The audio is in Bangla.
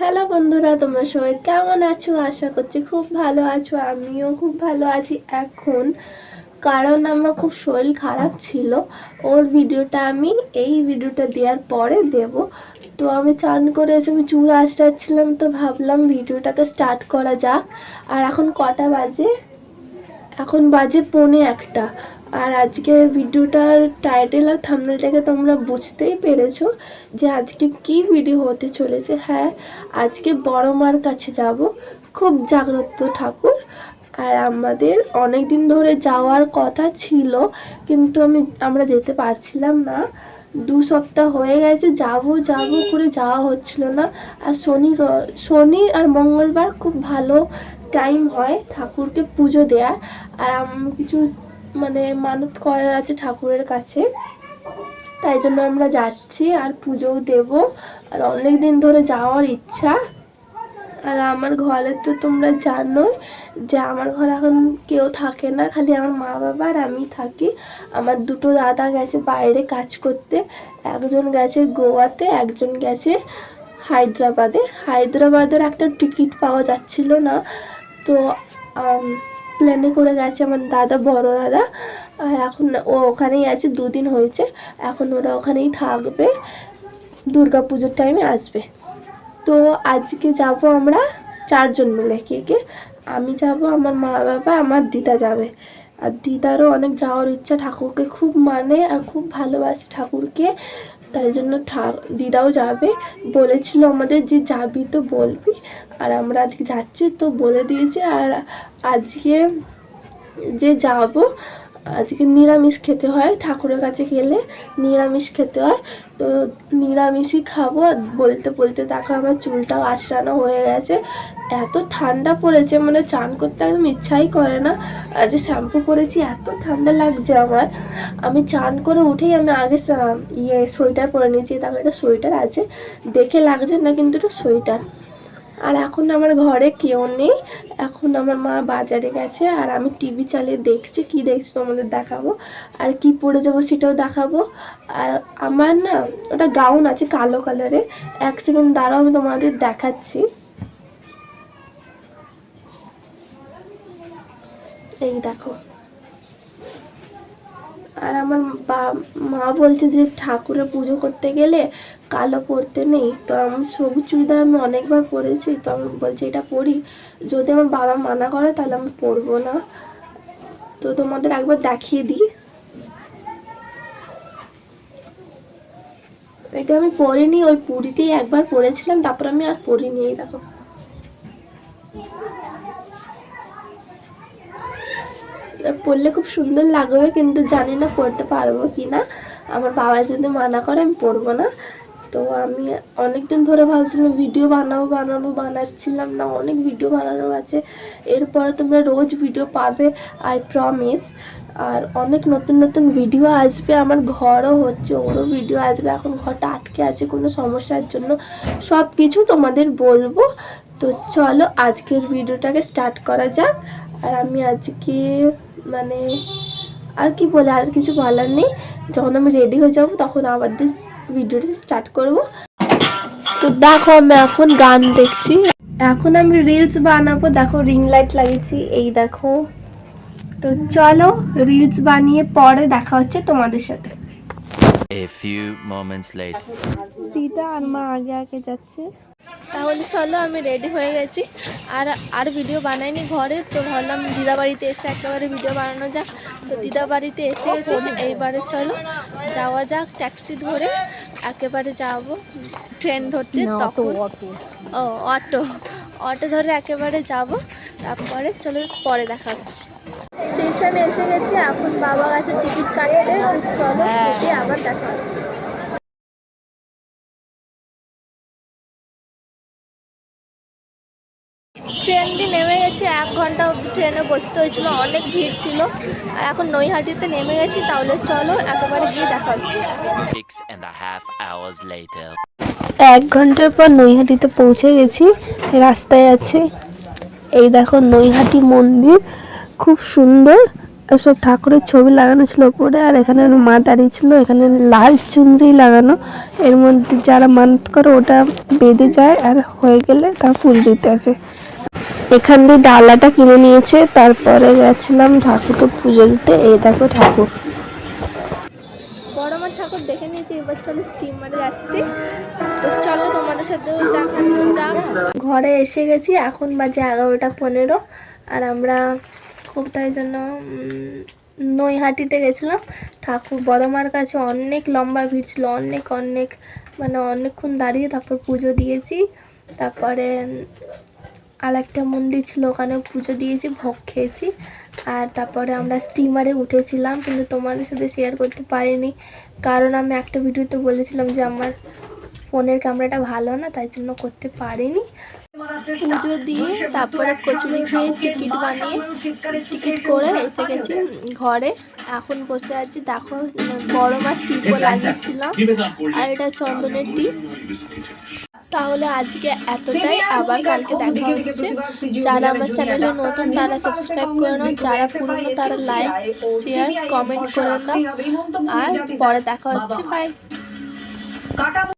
হ্যালো বন্ধুরা, তোমরা সবাই কেমন আছো? আশা করছি খুব ভালো আছো, আমিও খুব ভালো আছি। এখন, কারণ আমার খুব শরীর খারাপ ছিল, ওর ভিডিওটা আমি, এই ভিডিওটা দেওয়ার পরে দেব। তো আমি চান করে এসে আমি চুল আঁচড়াচ্ছিলাম, তো ভাবলাম ভিডিওটাকে স্টার্ট করা যাক। আর এখন কটা বাজে? এখন বাজে পৌনে একটা। আর আজকে ভিডিওটার টাইটেল আর থাম্বনেল থেকে তোমরা বুঝতেই পেরেছ যে আজকে কি ভিডিও হতে চলেছে। হ্যাঁ আজকে বড় মার কাছে যাব, খুব জাগ্রত ঠাকুর। আর আমাদের অনেক দিন ধরে যাওয়ার কথা ছিল, কিন্তু আমি, আমরা যেতে পারছিলাম না। দু সপ্তাহ হয়ে গেছে, যাব যাব করে যাওয়া হচ্ছিল না। আর শনি শনি আর মঙ্গলবার খুব ভালো টাইম হয় ঠাকুরকে পুজো দেওয়ার আর আমি, কিছু মানে মানত করার আছে ঠাকুরের কাছে। তাই জন্য আমরা যাচ্ছি আর পুজোও দেব। আর অনেক দিন ধরে যাওয়ার ইচ্ছা। আর আমার ঘরে তো তোমরা জানোই যে আমার ঘরে এখন কেউ থাকে না, খালি আমার মা বাবা আর আমি থাকি। আমার দুটো দাদা গেছে বাইরে কাজ করতে। একজন গেছে গোয়াতে, একজন গেছে হায়দ্রাবাদে। হায়দ্রাবাদের একটা টিকিট পাওয়া যাচ্ছিল না। তো প্লেনে করে গেছে আমার দাদা, বড় দাদা। আর এখন ও ওখানেই আছে, দুদিন হয়েছে। এখন ওরা ওখানেই থাকবে। দুর্গা পুজোর টাইমে আসবে। তো আজকে যাব আমরা চারজন মিলে, কে কে? আমি যাব, আমার মা বাবা, আমার দিদা যাবে। আর দিদারও অনেক যাওয়ার ইচ্ছা ঠাকুরকে। খুব মানে আর খুব ভালোবাসে ঠাকুরকে। তাই জন্য দিদাও যাবে। বলেছিল আমাদের যে যাবি তো বলবি। আর আমরা আজকে যাচ্ছি তো বলে দিয়েছি। আর আজকে যে যাব, আজকে নিরামিষ খেতে হয়। ঠাকুরের কাছে গেলে নিরামিষ খেতে হয়। তো নিরামিষই খাব। বলতে বলতে দেখো আমার চুলটাও আঁচড়ানো হয়ে গেছে। এত ঠান্ডা পড়েছে মানে চান করতে একদম ইচ্ছাই করে না। আর যে শ্যাম্পু করেছি, এত ঠান্ডা লাগছে আমার। আমি চান করে উঠেই আমি আগে ইয়ে সোয়েটার পরে নিয়েছি, তারপর একটা সোয়েটার আছে। দেখে লাগছে না, কিন্তু এটা সোয়েটার। আর এখন আমার ঘরে কেউ নেই। এখন আমার মা বাজারে গেছে, আর আমি টিভি চালিয়ে দেখছি, কি দেখছি তোমাদের দেখাবো। আর কি পরে যাব সেটাও দেখাবো। আর আমার না, ওটা গাউন আছে কালো কালারের। এক সেকেন্ড দাঁড়াও, আমি তোমাদের দেখাচ্ছি। এই দেখো। আর আমার বা, মা বলছে যে ঠাকুরের পুজো করতে গেলে কালো পরতে নেই। তো আমি সবুজ চুড়িদার আমি অনেকবার পরেছি, তো আমি বলছি এটা পরি। যদি আমার বাবা মানা করে তাহলে আমি পরবো না। তো তোমাদের একবার দেখিয়ে দিই। এটা আমি পরিনি, ওই পুরীতেই একবার পরেছিলাম, তারপর আমি আর পরিনি, এই দেখো। পরলে খুব সুন্দর লাগবে, কিন্তু জানি না পরতে পারব কি না আমার বাবা যদি মানা করে, আমি পরবো না। তো আমি অনেক দিন ধরে ভাবছিলাম ভিডিও বানাবো বানাবো, বানাচ্ছিলাম না। অনেক ভিডিও বানানো আছে। এরপরে তোমরা রোজ ভিডিও পাবে আই প্রমিস আর অনেক নতুন নতুন ভিডিও আসবে। আমার ঘরও হচ্ছে ওরও ভিডিও আসবে। এখন ঘরটা আটকে আছে, কোনো সমস্যার জন্য। সব কিছু তোমাদের বলব। তো চলো, আজকের ভিডিওটাকে স্টার্ট করা যাক। আর আমি আজকে মানে আর কি বলে আর কিছু বলার নেই। যখন আমি রেডি হয়ে যাব তখন আবার দিয়ে ভিডিওটা স্টার্ট করব। তো দেখো আমি এখন গান দেখছি। এখন আমি রিলস বানাবো। দেখো রিং লাইট লাগিয়েছি। এই দেখো। তো চলো রিলস বানিয়ে পরে দেখা হচ্ছে তোমাদের সাথে। A few moments later. দিদা আর মা আগে আগে যাচ্ছে। তাহলে চলো আমি রেডি হয়ে গেছি। আর আর ভিডিও বানাইনি ঘরে তো ভাবলাম দিদা বাড়িতে এসে একেবারে ভিডিও বানানো যাক। তো দিদা বাড়িতে এসে গেছি এইবারে চলো যাওয়া যাক ট্যাক্সি ধরে একেবারে যাব। ট্রেন ধরতে তখন ও অটো। অটো ধরে একেবারে যাব তারপরে চলো পরে দেখা হচ্ছে। স্টেশনে এসে গেছি এখন বাবা গেছে টিকিট কাটতে চলো আবার দেখা হচ্ছে। ট্রেন দিয়ে নেমে গেছি এক ঘণ্টা অবধি ট্রেনে বসতে হয়েছিল অনেক ভিড় ছিল। আর এখন নৈহাটিতে নেমে গেছি তাহলে চলো একেবারে গিয়ে দেখা হচ্ছে। Six and a half hours later. এক ঘণ্টার পর নৈহাটিতে পৌঁছে গেছি রাস্তায় আছে। এই দেখো নৈহাটি মন্দির খুব সুন্দর। সব ঠাকুরের ছবি লাগানো ছিল উপরে আর এখানে মা দাঁড়িয়ে ছিল এখানে লাল চুনরি লাগানো। এর মধ্যে যারা মানত করে ওটা বেঁধে যায় আর হয়ে গেলে তার ফুল দিতে আসে। এখান দিয়ে ডালাটা কিনে নিয়েছে, তারপরে গেছিলাম ঠাকুরকে পুজো দিতে। এই দেখো ঠাকুর। ঘরে এসে গেছি, এখন বাজে এগারোটা পনেরো, আর আমরা খুব তাই জন্য নৈহাটিতে গেছিলাম। ঠাকুর বড় মার কাছে অনেক লম্বা ভিড় ছিল, অনেক অনেক মানে অনেকক্ষণ দাঁড়িয়ে তারপর পুজো দিয়েছি। তারপরে আর একটা মন্দির ছিল, ওখানে পুজো দিয়েছি, ভোগ খেয়েছি। আর তারপরে আমরা স্টিমারে উঠেছিলাম, কিন্তু তোমাদের সাথে শেয়ার করতে পারিনি। কারণ আমি একটা ভিডিওতে বলেছিলাম যে আমার ফোনের ক্যামেরাটা ভালো না, তাই জন্য করতে পারিনি। পুজো দিয়ে তারপরে কচুরি খেয়ে টিকিট বানিয়ে টিকিট করে এসে গেছি ঘরে। এখন বসে আছি, দেখো, বড় মার টিপও লাগিয়েছিলাম। আর এটা চন্দনের টিপ। তাহলে আজকে এতটাই। আবার কালকে দেখা হচ্ছে। যারা আমার চ্যানেলে নতুন তারা সাবস্ক্রাইব করে নাও যারা পুরনো তারা লাইক শেয়ার কমেন্ট করে দাও। আর পরে দেখা হচ্ছে বাই